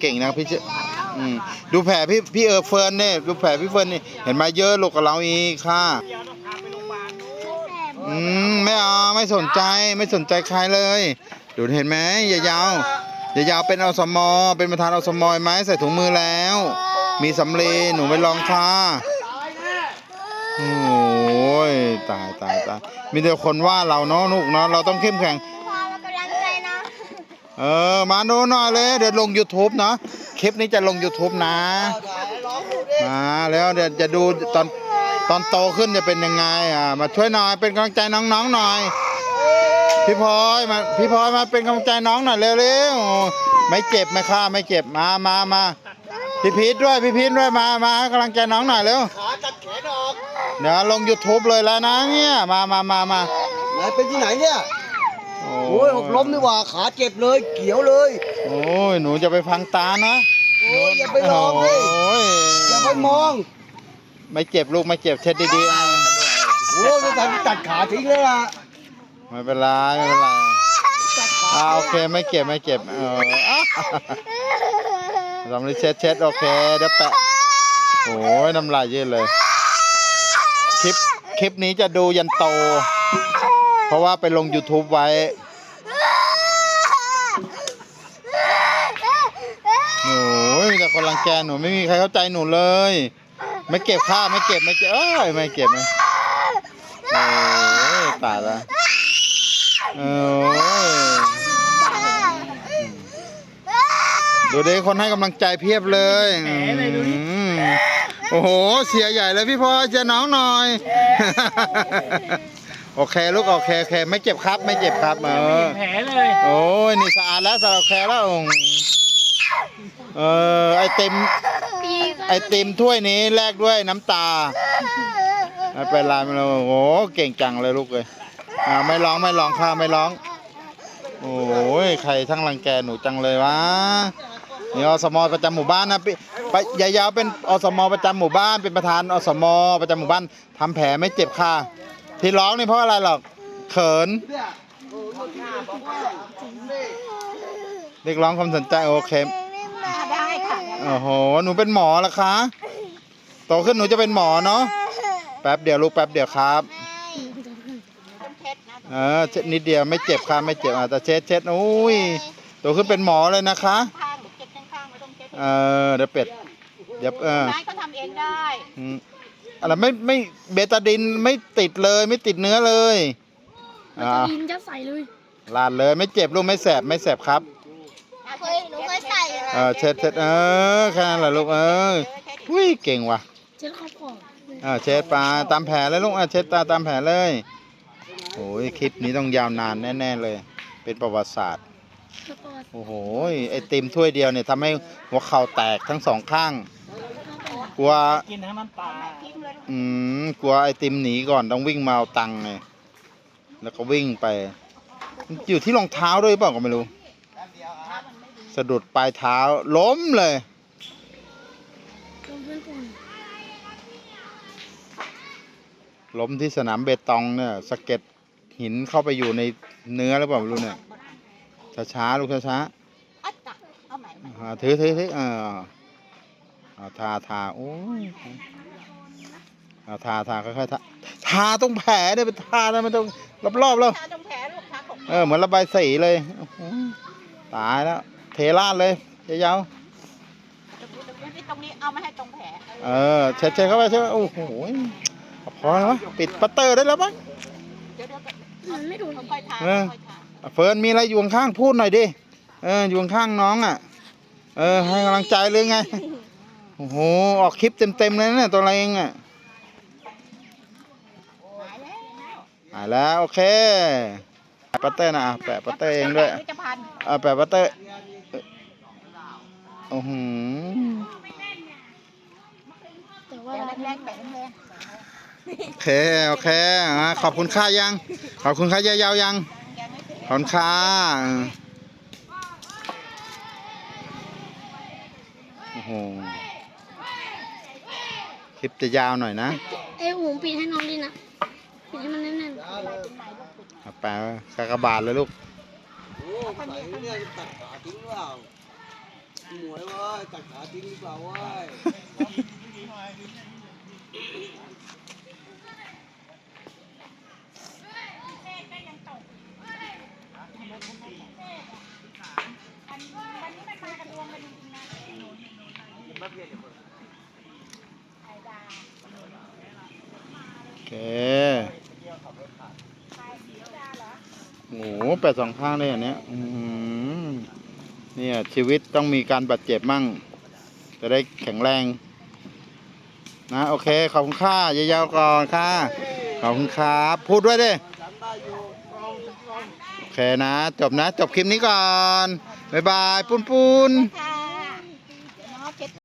เก่งนะพี่เจอืมดูแผลพี่พี่เออเฟิร์นเนี่ยดูแผลพี่เฟิร์นนี่เห็นไหมาเยอะลูกกับเราอีกค่ะอืมไม่เอาไม่สนใจไม่สนใจใครเลยดูเห็นไหมยายาวยายาวเป็นอสมอเป็นประธานอสมอไหมใส่ถุงมือแล้ว มีสำลีหนูไปลองค่ะโอ้ยตายตายตายมีแต่คนว่าเราเนาะลูกเนาะเราต้องเข้มแข็ง พอมากำลังใจนะ เออ มาดูหน่อยเลย เดี๋ยวลง YouTube เนาะคลิปนี้จะลง YouTube นะ มาแล้วเดี๋ยวจะดูตอนตอนโตขึ้นจะเป็นยังไงอะมาช่วยหน่อยเป็นกำลังใจน้องๆหน่อย พี่พลอยมาพี่พลอยมาเป็นกำลังใจน้องหน่อยเร็วๆไม่เจ็บไม่ฆ่าไม่เจ็บมามามาพี่พีทด้วยพี่พีทด้วยมามาให้กำลังใจน้องหน่อยเร็วขาจัดแขนออกเดี๋ยวลง YouTube เลยแล้วนะเนี่ยมามามามาไหนเป็นที่ไหนเนี่ย โอ้ยหกล้มนี่หว่าขาเจ็บเลย เขียวเลยโอ้ยหนูจะไปพังตานะโอ้ยอย่าไปลองดิโอ้ยอย่าไปมองไม่เจ็บลูกไม่เจ็บเช็ดดีๆอะโอ้ยจะตัดตัดขาทิ้งเลยล่ะไม่เป็นไรไม่เป็นไรตัดขาอ่าโอเคไม่เจ็บไม่เจ็บเอออะสำลีเช็ดเช็ดโอเคเดี๋ยวแปะโอ้ยน้ำลายยืดเลย คลิปคลิปนี้จะดูยันโต เพราะว่าไปลง YouTube ไว้โอ้ยแต่คนรังแกหนูไม่มีใครเข้าใจหนูเลย ไม่เก็บค่าไม่เก็บไม่เก็บเอ้ยไม่เก็บนะโอ้ยตายละโอ้ยดูดิคนให้กำลังใจเพียบเลยอืมโอ้โห เสียใหญ่เลยพี่พลอยเชียร์น้องหน่อย โอเคลูกโอเคโอเคไม่เจ็บครับ ไม่เจ็บครับเออแผลเลยโอ้ยนี่สะอาดแล้วสำหรับแคร์แล้วอืมเออไอติมไอติมถ้วยนี้แลกด้วยน้ำตาไม่เป็นไรไม่เป็นไรโอ้โหเก่งจังเลยลูกเลยอ่าไม่ร้องไม่ร้องค่ะไม่ร้อง โอ้ยใครทั้งรังแกหนูจังเลยวะนี่อสมประจำหมู่บ้านนะพี่ไปยายาวเป็นอสมประจำหมู่บ้านเป็นประธานอสมประจำหมู่บ้านทำแผลไม่เจ็บค่ะ ที่ร้องนี่เพราะอะไรหรอกเขินเรียกร้องความสนใจโอเคได้ค่ะโอ้โหหนูเป็นหมอแล้วคะโตขึ้นหนูจะเป็นหมอเนาะแป๊บเดียวลูกแป๊บเดียวครับต้องเช็ดนะเออเช็ดนิดเดียวไม่เจ็บค่ะไม่เจ็บอะแต่เช็ดเช็ดอุ้ยโตขึ้นเป็นหมอเลยนะคะข้างหรือเช็ดข้างๆไม่ต้องเช็ดเออเดี๋ยวเป็ดเดี๋ยวเออไม้ก็ทำเองได้ อืมอะไรไม่ไม่เบตาดินไม่ติดเลยไม่ติดเนื้อเลยอ่าอินจะใส่เลย ลาดเลยไม่เจ็บลูกไม่แสบไม่แสบครับเคยหนูเคยใส่เออเช็ดเช็ดเออแค่นั้นแหละลูกเอออุ้ยเก่งว่ะเช็ดขอบขอบอ่าเช็ดปลาตามแผลเลยลูกอะเช็ดตาตามแผลเลยโอ้ยคลิปนี้ต้องยาวนานแน่ๆเลย เป็นประวัติศาสตร์ แล้วก็โอ้โหไอติมถ้วยเดียวเนี่ยทำให้หัวเข่าแตกทั้งสองข้าง กลัวกินทั้งน้ำตาอืมกลัวไอติมหนีก่อนต้องวิ่งมาเอาตังค์ไงแล้วก็วิ่งไปมันอยู่ที่รองเท้าด้วยเปล่าก็ไม่รู้ สะดุดปลายเท้าล้มเลยลงพื้นปูนล้มที่สนามเบตองเนี่ยสะเก็ดหินเข้าไปอยู่ในเนื้อหรือเปล่าไม่รู้เนี่ยช้าๆลูกช้าอัดตะเอาใหม่ใหม่ๆอ่าถือถือถือเออ เอาทาทาโอ้ยเอาทาทาค่อยๆทาทาตรงแผลเนี่ยไปทาแล้วมันต้องรอบๆแล้ว ทาตรงแผลลูกทาของเออเหมือนระบายสีเลยโอ้โหตายแล้ว เทราดเลยยาวที่ตรงนี้เอามาให้ตรงแผลๆเออเช็ดเช็ดเข้าไปเช็ดโอ้โหพอแล้วมั้ยปิดปัตเตอร์ได้แล้วมั้ง เดี๋ยวเดี๋ยวมันไม่โดนค่อยๆทาเออ ค่อยๆทาเฟิร์นมีอะไรอยู่ข้างๆพูดหน่อยดิ เอออยู่ข้างๆน้องอะ เออให้กำลังใจเลยไง โอ้โห ออกคลิปเต็มๆเลยนะเนี่ยตัวเรเองอะหายแล้วหายแล้ว โอเคปัตเตอร์นะอะแปะปัตเตอร์เองด้วยจะพันเอาแปะปัตเตอร์โอ้โหแต่ว่าเดี๋ยวแรกๆแปะแรงโอเค โอเคขอบคุณค่ายัง ขอบคุณค่ายาวยัง ขอบคุณค่าโอ้โห คลิปจะยาวหน่อยนะเอ้ยหูปิดให้น้องดีนะ ปิดให้มันแน่นเอาแปะกากบาทเลยลูกโอ้ยไหนเนี่ยตัดขาทิ้งหรือเปล่าหมวยเว้ยตัดขาทิ้งดีกว่าเว้ยโอ เคโอ้โหแปดสองข้างเลยอันเนี้ยเนี่ย ชีวิตต้องมีการบาดเจ็บมั่ง จะได้แข็งแรง นะ โอเค ขอบคุณค่ายาวๆก่อนค่ะ ขอบคุณครับ พูดด้วยดิจำได้โอเคนะ จบนะ จบคลิปนี้ก่อน บ๊ายบาย ปุ้นปุ้น